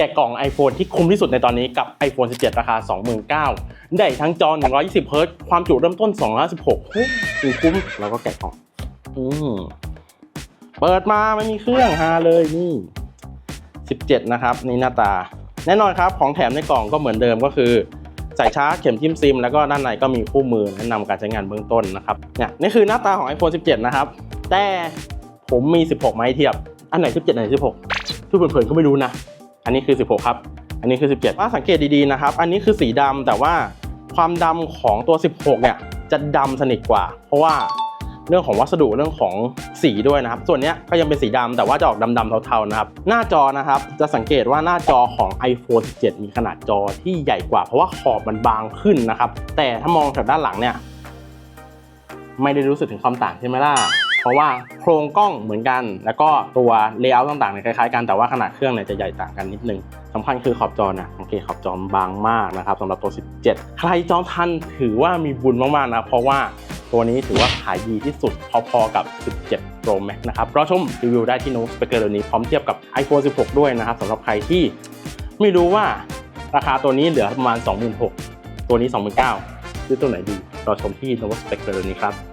กะกล่อง iPhone ที่คุ้มที่สุดในตอนนี้กับ iPhone 17 ราคา 29,000ได้ทั้งจอ 120เฮิรตความจุเริ่มต้น216เฮ้ยคือคุ้มแล้วก็แกะกล่องอืมเปิดมาไม่มีเครื่องฮาเลยนี่ 17 นะครับ นี่หน้าตา แน่นอนครับของแถมในกล่องก็เหมือนเดิมก็คือสายชาร์จเข็มทิมซิม แล้วก็ด้านในก็มีคู่มือแนะนำการใช้งานเบื้องต้นนะครับเนี่ยนี่คือหน้าตาของ iPhone 17 นะครับ แต่ผมมี 16มาให้เทียบ อันไหน 17 อันไหน 16 ทุกเพื่อนๆก็ไม่รู้นะ นนี้คือ 16 ครับ อันนี้คือ 17 ว่าสังเกตดีๆนะครับ อันนี้คือสีดำแต่ว่าความดำของตัว 16 เนี่ยจะดำสนิทกว่า เพราะว่าเรื่องของวัสดุเรื่องของสีด้วยนะครับ ส่วนนี้ก็ยังเป็นสีดำแต่ว่าจะออกดำๆเทาๆนะครับ หน้าจอนะครับจะสังเกตว่าหน้าจอของ iPhone 17 มีขนาดจอที่ใหญ่กว่า เพราะว่าขอบมันบางขึ้นนะครับ แต่ถ้ามองจากด้านหลังเนี่ยไม่ได้รู้สึกถึงความต่างใช่ไหมล่ะ เพราะว่าโครงกล้องเหมือนกัน แล้วก็ตัวเลเยอร์ต่างๆเนี่ยคล้ายๆกันแต่ว่าขนาดเครื่องเนี่ยจะใหญ่ต่างกันนิดนึงสำคัญคือขอบจอนะสังเกตขอบจอบางมากนะครับสำหรับตัว 17 ใครจองทันถือว่ามีบุญมากๆนะเพราะว่าตัวนี้ถือว่าขายดีที่สุดพอๆกับ 17 Pro Max นะครับรอชมรีวิวได้ที่โน้ตสเปกเกอร์นี้พร้อมเทียบกับ iPhone 16 ด้วยนะครับสำหรับใครที่ไม่รู้ว่าราคาตัวนี้เหลือประมาณ 26,000ตัวนี้ 29,000ซื้อตัวไหนดีรอชมที่โน้ตสเปกเกอร์นี้ครับ